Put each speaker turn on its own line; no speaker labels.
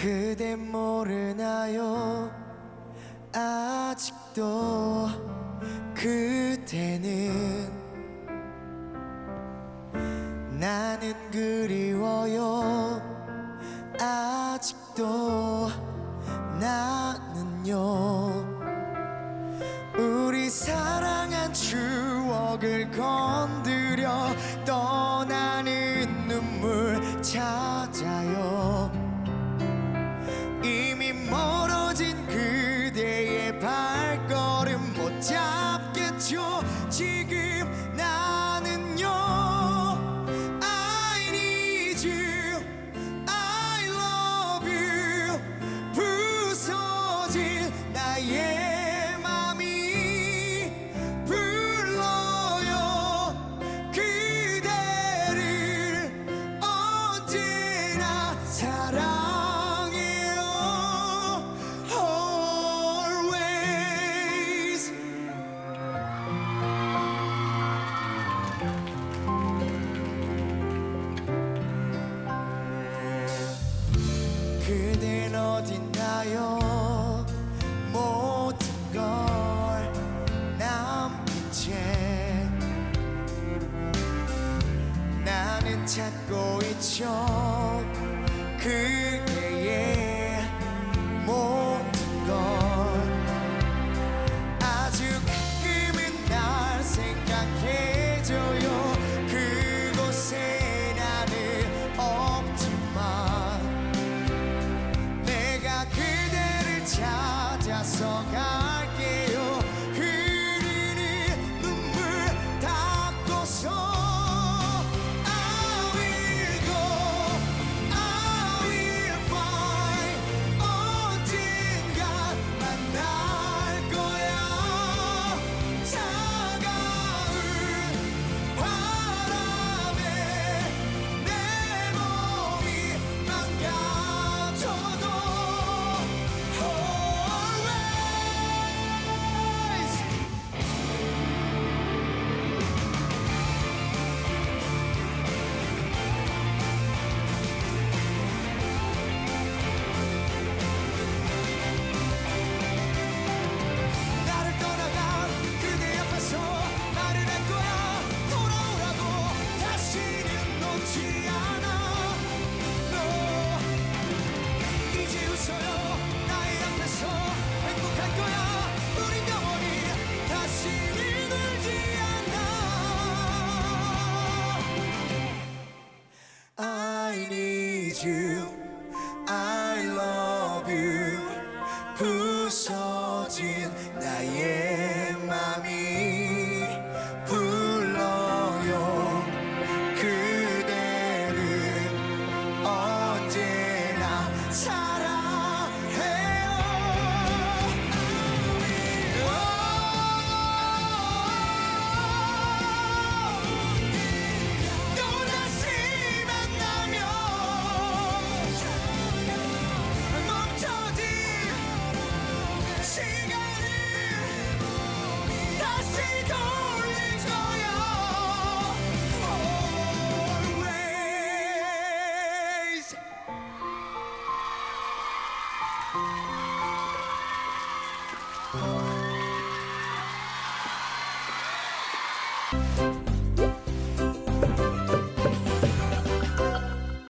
그대 모르나요? 아직도 그대는 나는 그리워요. 아직도 나는요. 우리 사랑한 추억을 건드려 떠나는 눈물 찾아요 사랑해요 always. 그댄 어딨나요? 모든 걸 남긴 채 나는 찾고 있죠 그대의 모든 걸 아주 가끔은 날 생각해줘요. 그곳에 나는 없지만 내가 그대를 찾아서 갈게.